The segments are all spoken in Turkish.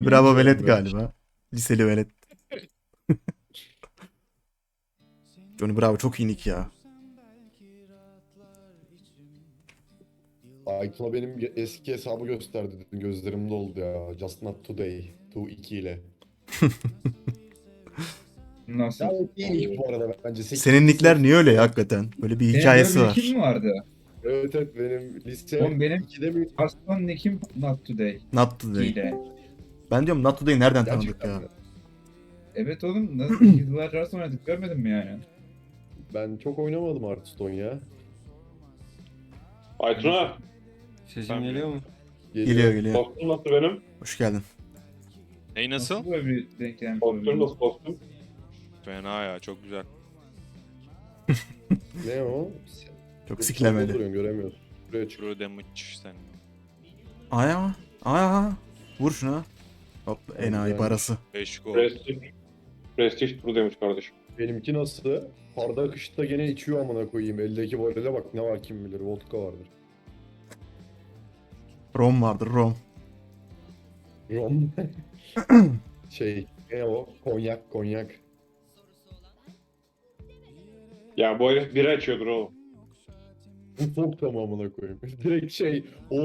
Bravo velet galiba. Liseli velet. Johnny Bravo çok iyi nick ya. Aytuna benim eski hesabı gösterdi. Gözlerimde oldu ya. Just Not Today. 2 ile. Nasıl? Ya o iyi nick bu arada bence. Sekiz- Senin nickler niye öyle ya hakikaten? Böyle bir hikayesi var. nickim mi vardı? Evet evet benim lise Oğlum benim 2'de mi? Hearthstone nickim Not Today. Not today. Hile. Ben diyorum Not today'i nereden tanıdık ya? Evet oğlum nasıl yıllar Hearthstone oynadık görmedin mi yani? Ben çok oynamadım Hearthstone ya. Aytuna, Sesim geliyor mu? Geliyor geliyor. kostüm nasıl benim? Hoş geldin. Ney nasıl? böyle bir denk gelmiş Kostüm olabilir? nasıl kostüm? Fena ya çok güzel. Ne o? Çok Çok siklemeli. duruyorsun, göremiyorsun. Buraya çık. True damage sen. Aya. Aya. Vur şuna. Hop enayi parası. 5 gol. Prestij. Prestij turu demiş kardeşim. Benimki nasıl? Parda akışta gene içiyor amına koyayım. Eldeki varile bak ne var kim bilir. Vodka vardır. Rom vardır Rom. Rom. şey ne o? Konyak konyak. Ya bu herif bira içiyordur oğlum. Çok tamamına koyayım. Direkt şey o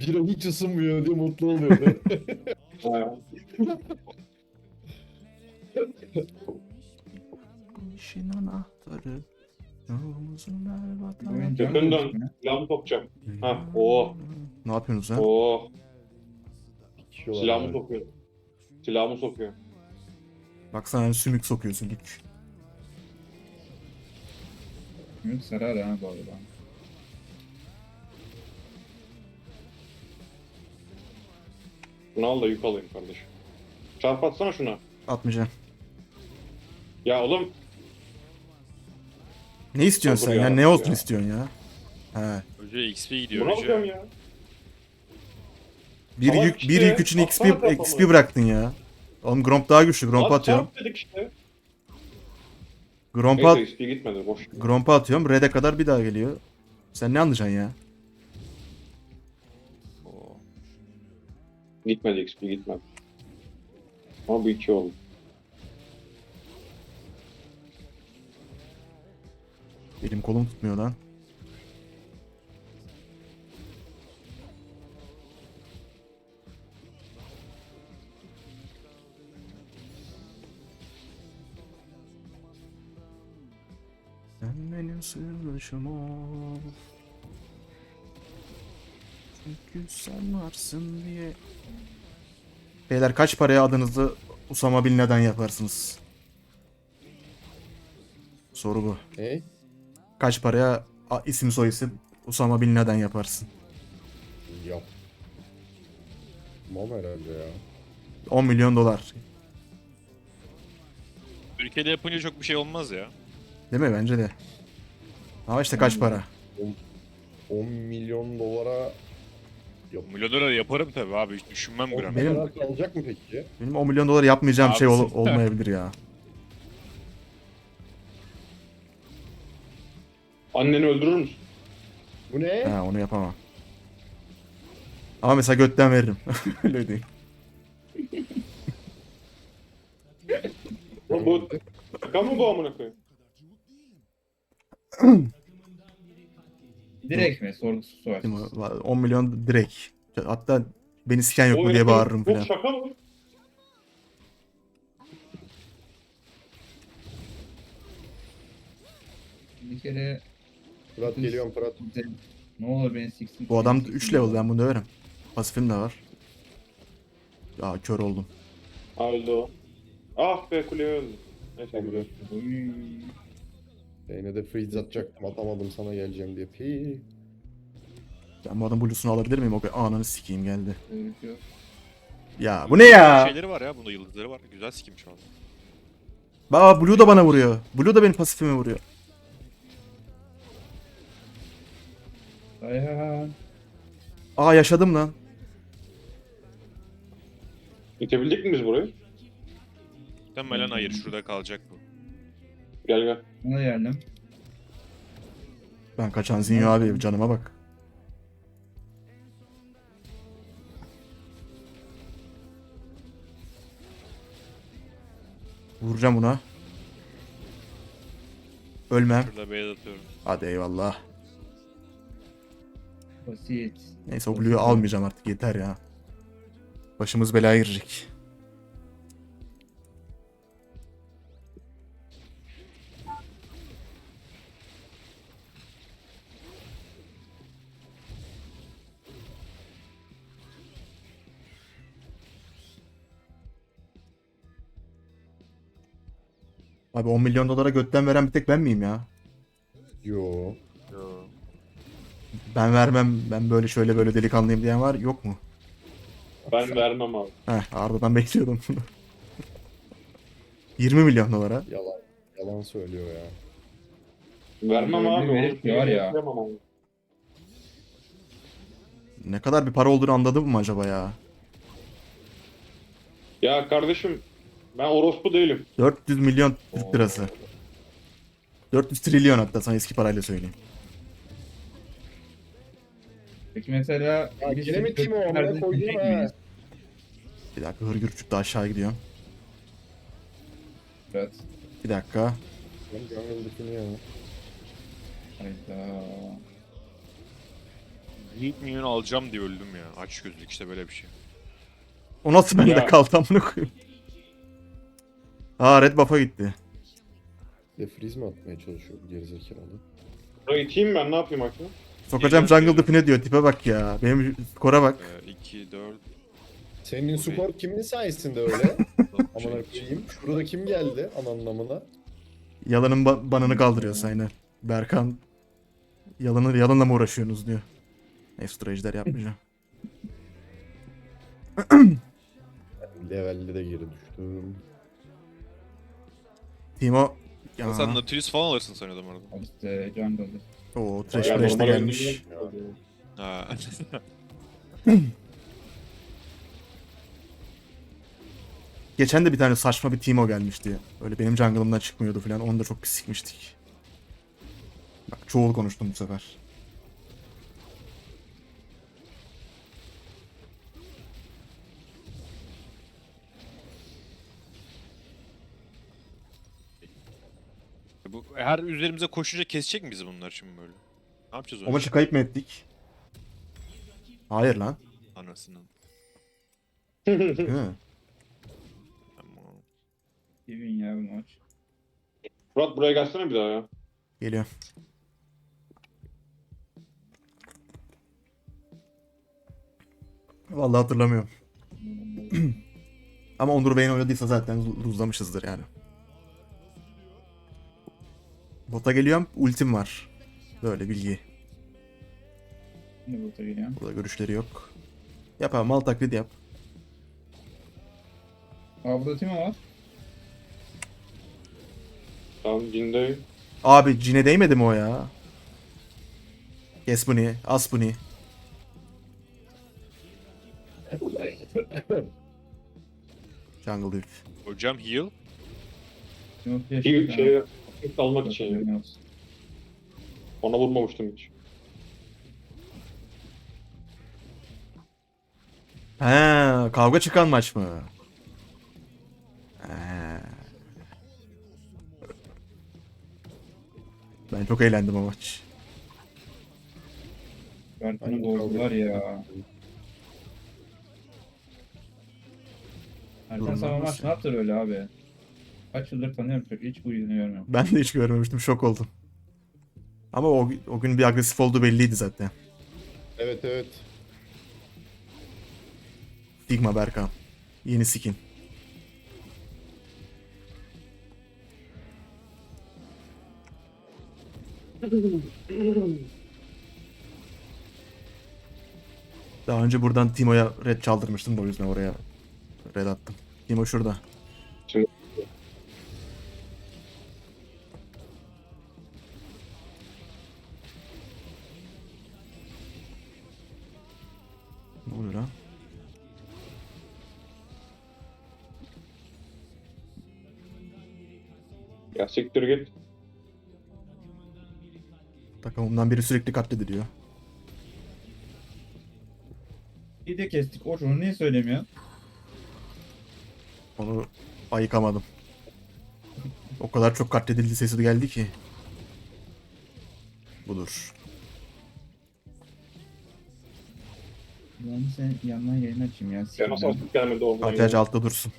bira hiç ısınmıyor diye mutlu oluyordu. Ha. İşin anahtarı. Yolumuzun ver Bu vatan. oyun can Yakından. Silahımı sokacağım. Ha, oo. Ne yapıyorsunuz ha? Oo. Silahımı yani. sokuyor. Silahımı sokuyor. Baksana sümük sokuyorsun sümük. Yok sarar ha bu arada. Bunu al da yük alayım kardeşim. Çarp atsana şuna. Atmayacağım. Ya oğlum Ne istiyorsun Sabır sen ya? ya, Ne olsun ya. istiyorsun ya? He. Hoca XP gidiyor buna bakıyorum hoca. ya. Bir Tamam yük, işte, bir yük için XP, atsana kafamı. XP bıraktın ya. Oğlum Gromp daha güçlü. Gromp'a At atıyorum. çarp dedik işte. Neyse XP gitmedi boş. Gromp'a atıyorum. Red'e kadar bir daha geliyor. Sen ne anlayacaksın ya? Gitmedi XP gitmedi. Ama bu iki oldu. Elim kolum tutmuyor lan. Sen benim sırrışım ol. Çünkü sen varsın diye. Beyler kaç paraya adınızı Usama Bin Laden yaparsınız? Soru bu. Ne? Kaç paraya a- isim soy isim Usama Bin Laden yaparsın? Yap. Mal herhalde ya. 10 milyon dolar. Ülkede yapınca çok bir şey olmaz ya. Değil mi? Bence de. Ama işte kaç para? 10 milyon dolara Milyon dolar yaparım tabii abi hiç düşünmem O gram. Benim- kadar kalacak mı peki? Benim 10 milyon dolar yapmayacağım Abi şey ol- sen- olmayabilir ya. Anneni öldürür müsün? Bu ne? Ha onu yapamam. Ama mesela götten veririm. Öyle değil. Bu, bu şaka mı bu amına koyayım? Direkt mi? Sorgusu sual. Değil mi? 10 milyon direkt. Hatta beni siken yok Bu mu diye bağırırım Bu falan. şaka mı? Bir kere Fırat geliyorum Fırat. ne olur beni siksin. Bu adam beni 3 siksin. level ben bunu döverim. Pasifim de var. Ya kör oldum. Öldü o. Ah be kuleye öldü. Neyse güzel. Oy. Yine de freeze atacaktım atamadım sana geleceğim diye. Pi. Ben bu adam bluesunu alabilir miyim? O kadar ananı sikeyim geldi. Yok. Ya bu ne ya? Şeyleri var ya bunda yıldızları var. Güzel sikim şu an. Baba Blue da bana vuruyor. Blue da benim pasifime vuruyor. Dayan. Aa yaşadım lan. Bitebildik mi biz burayı? Muhtemelen hayır şurada kalacak bu. Gel gel. Buna geldim. Ben kaçan Zinyo abi canıma bak. Vuracağım buna. Ölmem. Şurada beyaz. Hadi eyvallah. Basit. Neyse o Blue'yu almayacağım artık yeter ya. Başımız belaya girecek. Abi 10 milyon dolara götten veren bir tek ben miyim ya? Yo. Ben vermem, ben böyle şöyle böyle delikanlıyım diyen var yok mu? Ben vermem abi. Heh, Arda'dan bekliyordum bunu. 20 milyon dolara. Yalan. Yalan söylüyor ya. Vermem abi. Verir onu ki var ya. Ne kadar bir para olduğunu anladın mı acaba ya? Ya kardeşim ben orospu değilim. 400 milyon Türk lirası. 400 trilyon hatta sana eski parayla söyleyeyim. Peki mesela... Ya gene mi Timo? Amına diyecek ha. miyiz? Bir dakika hırgür çıktı aşağı gidiyor. Fırat. Bir dakika. Ben Jungle'dakini ya. Hayda. Yiğit milyon alacağım diye öldüm ya. Aç gözlük işte böyle bir şey. O nasıl bende Ya. kaldı amına koyayım. Aa red buff'a gitti. De freeze mi atmaya çalışıyor bu gerizekalı? Buraya iteyim ben ne yapayım hakim? Sokacağım jungle geliyor. dipine diyor. Tipe bak ya. Benim skora bak. Ee, 2, 4, Senin skor kimin sayesinde öyle? Amına koyayım. Şurada kim geldi ananın amına? Yalanın ba- banını kaldırıyor aynen. Berkan yalanı yalanla mı uğraşıyorsunuz diyor. Neyse ejder yapmayacağım. Levelde de geri düştüm. Timo Ya. Sen Nautilus falan alırsın sanıyordum orada. İşte jungle'dır. Oo trash Ya trash de normal gelmiş. Ha. Geçen de bir tane saçma bir Timo gelmişti. Öyle benim jungle'ımdan çıkmıyordu falan. Onu da çok pis sikmiştik. Bak çoğul konuştum bu sefer. Bu her üzerimize koşunca kesecek mi bizi bunlar şimdi böyle? Ne yapacağız O onu? maçı kayıp mı ettik? Hayır lan. Anasının. Değil mi? Tamam. Bir win ya bu maç. Fırat buraya gelsene bir daha ya. Geliyor. Vallahi hatırlamıyorum. Ama Onur Bey'in oynadıysa zaten luzlamışızdır yani. Bota geliyorum. Ultim var. Böyle bilgi. Şimdi bota geliyor. Burada görüşleri yok. Yap abi mal taklidi yap. Burada Timo var. Tamam cindeyim. Abi cine değmedi mi o ya? Kes bunu. As bunu. Jungle Dude. Hocam heal. Bir Ha, şey almak için ya. haberin olsun. Ona vurmamıştım hiç. He, kavga çıkan maç mı? He. Ben çok eğlendim o maç. Bozdular kavga. ya. Durumlar Savaş nasıl? ne yaptı öyle abi? Kaç yıldır tanıyorum çok hiç bu yüzünü görmüyorum. Ben de hiç görmemiştim, şok oldum. Ama o, o gün bir agresif olduğu belliydi zaten. Evet evet. Sigma Berkan. Yeni skin. Daha önce buradan Timo'ya red çaldırmıştım da o yüzden oraya red attım. Timo şurada. Oluyor lan? Ya siktir git. Takımımdan biri sürekli katlediliyor. İyi de kestik. O şunu niye söylemiyor? Onu ayıkamadım. O kadar çok katledildi sesi geldi ki. Budur. Ben sen yandan yayın açayım ya. Ben. artık gelmedi o. Makyaj altta dursun.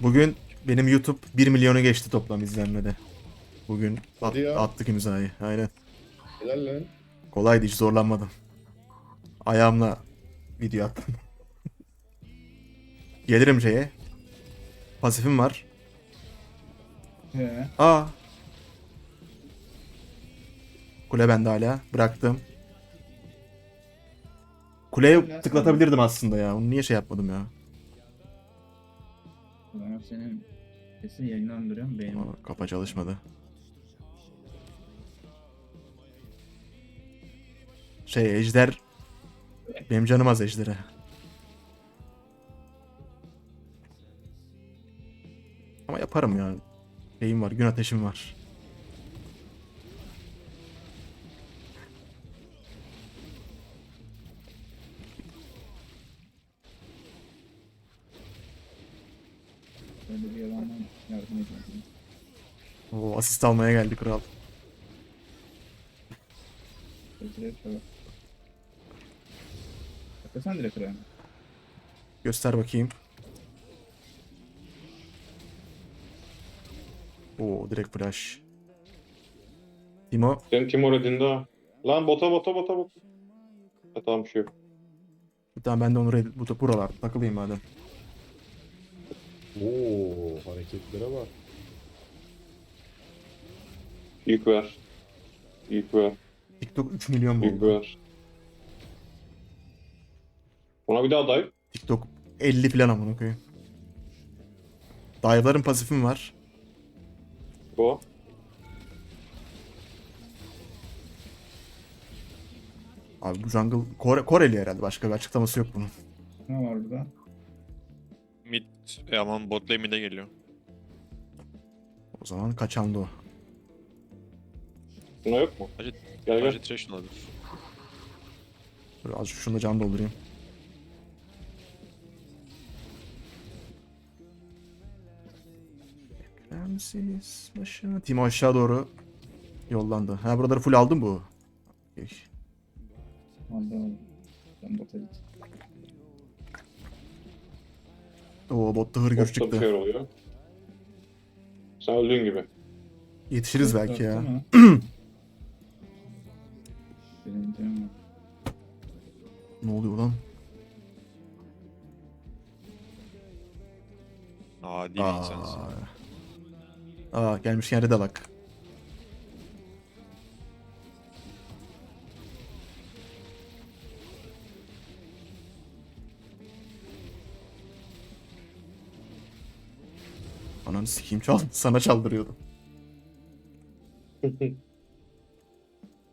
Bugün benim YouTube 1 milyonu geçti toplam izlenmede. Bugün at- Hadi ya. attık imzayı. Aynen. Helal lan. Kolaydı hiç zorlanmadım. Ayağımla video attım. Gelirim şeye. Pasifim var. He. Aa. Kule bende hala. Bıraktım. Kuleye tıklatabilirdim aslında ya. Onu niye şey yapmadım ya? Zaman senin sesi yayınlandırıyorum benim. Aa, kafa çalışmadı. Şey ejder benim canım az ejdere. Ama yaparım ya. Şeyim var, gün ateşim var. Böyle bir yalandan yardım edeyim. Oo, asist almaya geldi kral. Hakikaten direkt kırayım. Göster bakayım. Oo, direkt flash. Timo, Senin Timur edindi ha. Lan bota bota bota bota. Ha, tamam bir şey yok. tamam ben de onu red- bu buralar takılayım madem. Oo hareketlere bak. Yük ver. Yük ver. TikTok 3 milyon mu Yük oldu? ver. Ona bir daha day. TikTok 50 falan amına koyayım. Dive'ların pasifim var. O. Abi bu jungle Kore, Koreli herhalde başka bir açıklaması yok bunun. Ne var burada? Mid e, aman bot lane mid'e geliyor. O zaman kaçandı o. Buna yok mu? Hacı, Gel gel. Hacı trash olabilir. Dur azıcık şunu da can doldurayım. Ekremsiz başına. Timo aşağı doğru yollandı. Ha buraları full aldım bu. Ben bota git. Oo botta hır gür Botta bir çıktı. şeyler oluyor. Sen öldüğün gibi. Yetişiriz belki ya. Ne oluyor lan? Adi bir insansın. Aa. Aa gelmişken Red alak. Ananı sikeyim çal sana çaldırıyordum.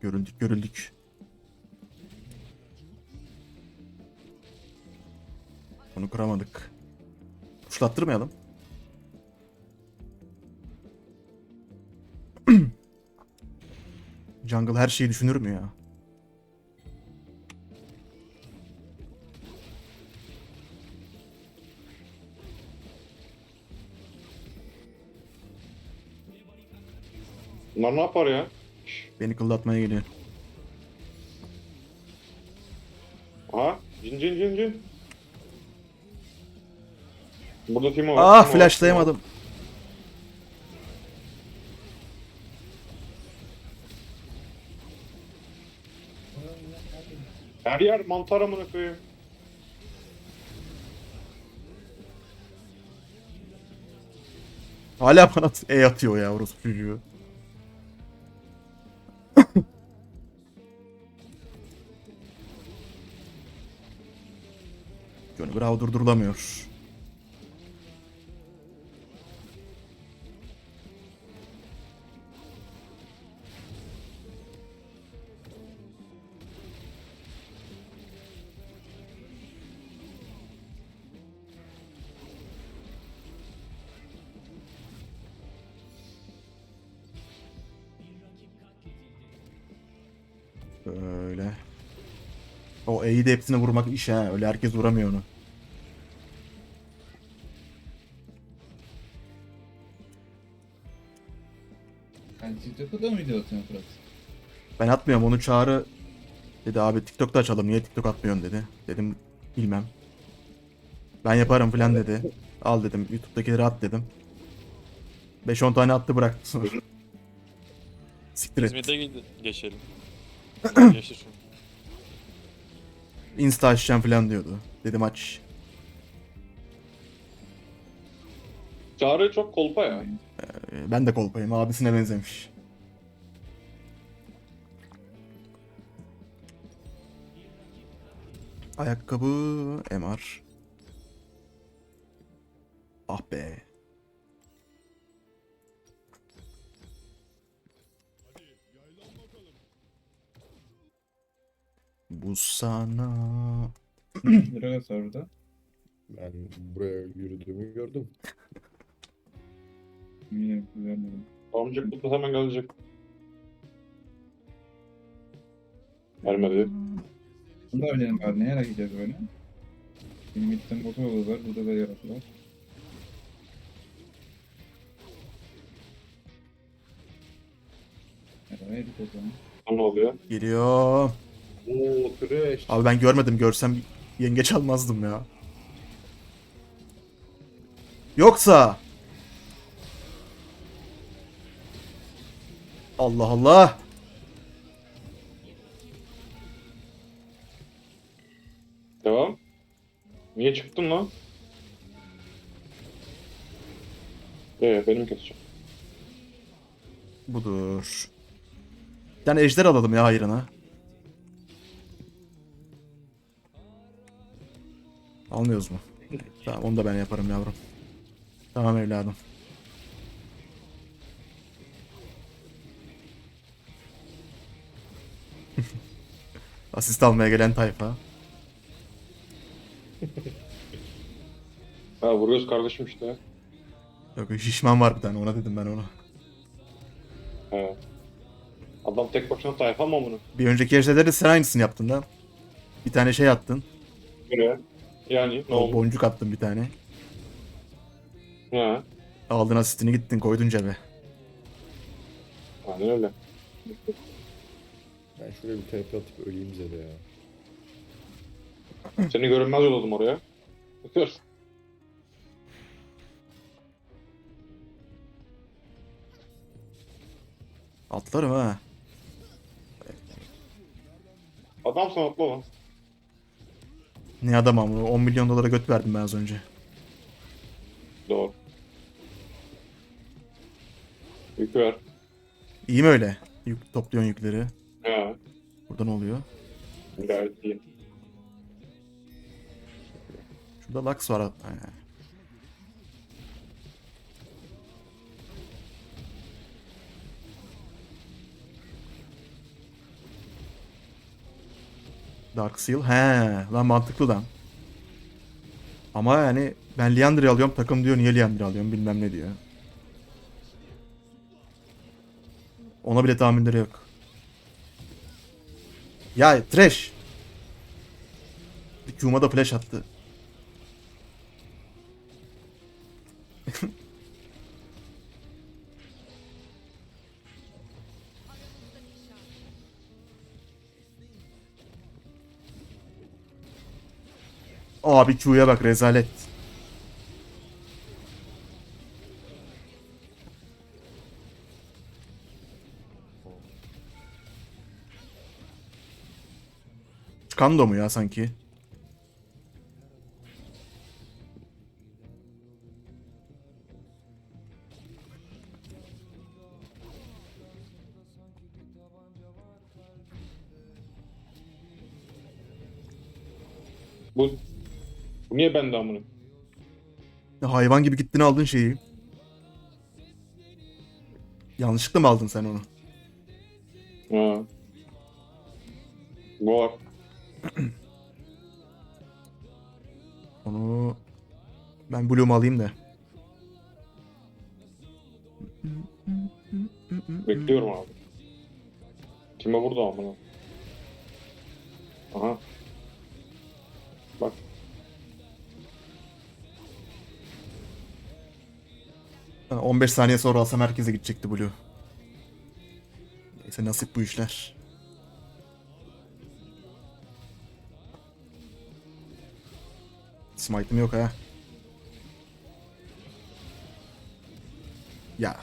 Görüldük görüldük. Bunu kıramadık. Tuşlattırmayalım. Jungle her şeyi düşünür mü ya? Bunlar ne yapar ya? Beni kıldatmaya geliyor. Aha. Cin cin cin cin. Burada Timo var. Ah Timo flashlayamadım. Her yer mantar amına koyayım. Hala bana E atıyor ya orospu çocuğu. Johnny Bravo durdurulamıyor. Böyle. O E'yi de hepsine vurmak iş ha. Öyle herkes vuramıyor onu. Sen TikTok'u da mıydı atıyorsun Fırat? Ben atmıyorum onu çağrı dedi abi TikTok'ta açalım niye TikTok atmıyorsun dedi. Dedim bilmem. Ben yaparım falan dedi. Al dedim YouTube'dakileri at dedim. 5-10 tane attı bıraktı sonra. Siktir et. İzmir'de geçelim. Geçir şunu. Insta açacağım falan diyordu. Dedim aç. Çağrı çok kolpa ya. Ee, Ben de kolpayım abisine benzemiş. Ayakkabı MR. Ah be. Bu sana var burada. Ben buraya yürüdüğümü gördüm. Yine görmedim. Amcık tutma hemen gelecek. Gelmedi. Bunu da oynayalım bari. Neye gideceğiz böyle? Benim itten motor var. Burada da yaratı var. Evet, o zaman. Ne oluyor? geliyor. Oo trash. Abi ben görmedim görsem yengeç almazdım ya. Yoksa Allah Allah. Devam. Niye çıktın lan? Ee, benim keseceğim. Budur. Bir tane ejder alalım ya hayrına. Almıyoruz mu? Tamam onu da ben yaparım yavrum. Tamam evladım. Asist almaya gelen tayfa. Ha vuruyoruz kardeşim işte. Yok şişman var bir tane ona dedim ben ona. He. Adam tek başına tayfa mı bunu? Bir önceki ejderde sen aynısını yaptın da. Bir tane şey attın. Nereye? Yani ne oldu? boncuk attın bir tane. Ha. Aldın asistini gittin koydun cebe. Aynen öyle. Ben şuraya bir TP atıp öleyim Zede ya. Seni görünmez yolladım oraya. Dur. Atlarım ha. Adam sana atla lan. Ne adam ama 10 milyon dolara göt verdim ben az önce. Doğru. Yük ver. İyi mi öyle? Yük, topluyorsun yükleri. Ha. Burada ne oluyor? Gayet iyi. Şurada Lux var. Ha. Dark Seal. He, lan mantıklı lan. Ama yani ben Liandra'yı alıyorum takım diyor niye Liandra alıyorum bilmem ne diyor. Ona bile tahminleri yok. Ya trash. Q'ma da flash attı. Abi Q'ya bak rezalet. Kando mu ya sanki? Bende amına? Ya hayvan gibi gittin aldın şeyi. Yanlışlıkla mı aldın sen onu? Ha. Var. Onu ben Bloom'u alayım da. Bekliyorum abi. Kime burada amına? Aha. 15 saniye sonra alsam herkese gidecekti Blue. Neyse nasip bu işler. Smite'ım yok ha. Ya.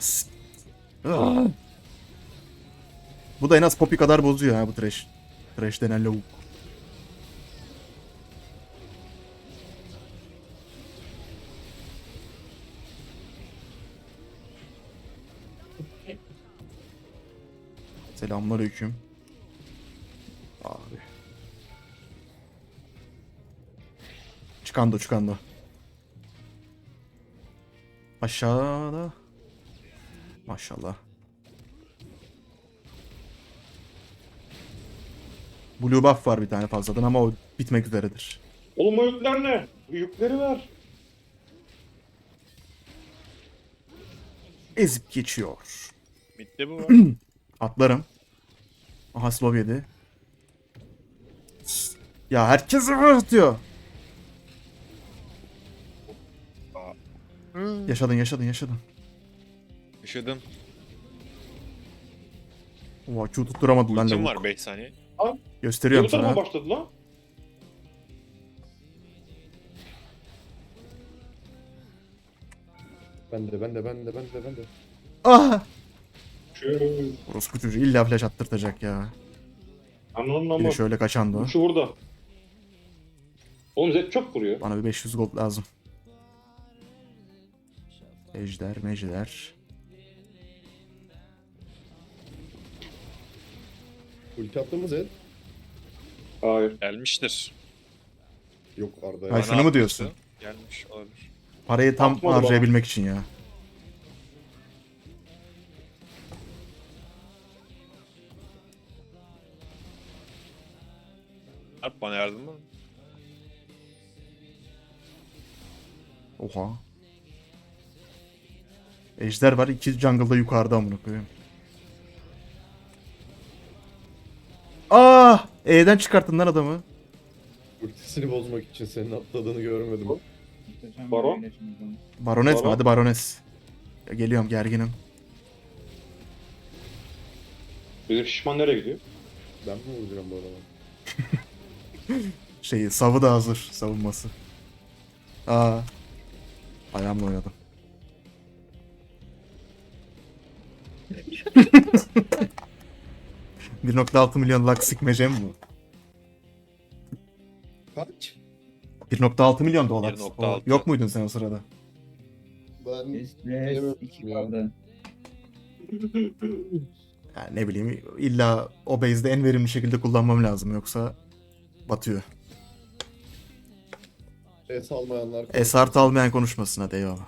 Ah. Bu da en az Poppy kadar bozuyor ha bu trash. Trash denen lavuk. Selamünaleyküm. Abi. Çıkando çıkando. Aşağıda. Maşallah. Blue buff var bir tane fazladan ama o bitmek üzeredir. Oğlum o yükler ne? Yükleri ver. Ezip geçiyor. Mid'de bu. Atlarım. Aha slow yedi. Ya herkes atıyor. Yaşadın yaşadın yaşadın. Yaşadım. Oha Q tutturamadı lan lavuk. var 5 saniye. Gösteriyorum tarafa sana. başladı lan. Ben de ben de ben de ben de ben de. Ah! Şöyle. Orospu çocuğu illa flash attırtacak ya. Anladın Bir de ama. şöyle kaçandı o. Şu burada. Oğlum Zed çok vuruyor. Bana bir 500 gold lazım. Ejder, mejder. Ulti attın mı Zed? Hayır. Gelmiştir. Yok Arda Ay, ya. şunu mu Bana diyorsun? atmıştı. Gelmiş olabilir. Parayı tam Atmadı bana. harcayabilmek için ya. Bana yardım mı? Oha. Ejder var. iki jungle'da yukarıda amına koyayım. Ah! E'den çıkarttın lan adamı. Ultisini bozmak için senin atladığını görmedim. Baron? Barones mi? Baron. Hadi Barones. Ya geliyorum gerginim. Bizim şişman nereye gidiyor? Ben mi vuracağım bu arada? Şeyi, savı da hazır savunması. Aa. Ayağımla oynadım. ...1.6 milyon lak sikmece mi bu? Kaç? 1.6 milyon dolar. 1.6. O- Yok muydun sen o sırada? Ben Restless Evet, 2 ya. kaldı. Yani ne bileyim illa o base'de en verimli şekilde kullanmam lazım yoksa batıyor. es almayanlar Esart almayan konuşmasın hadi eyvallah.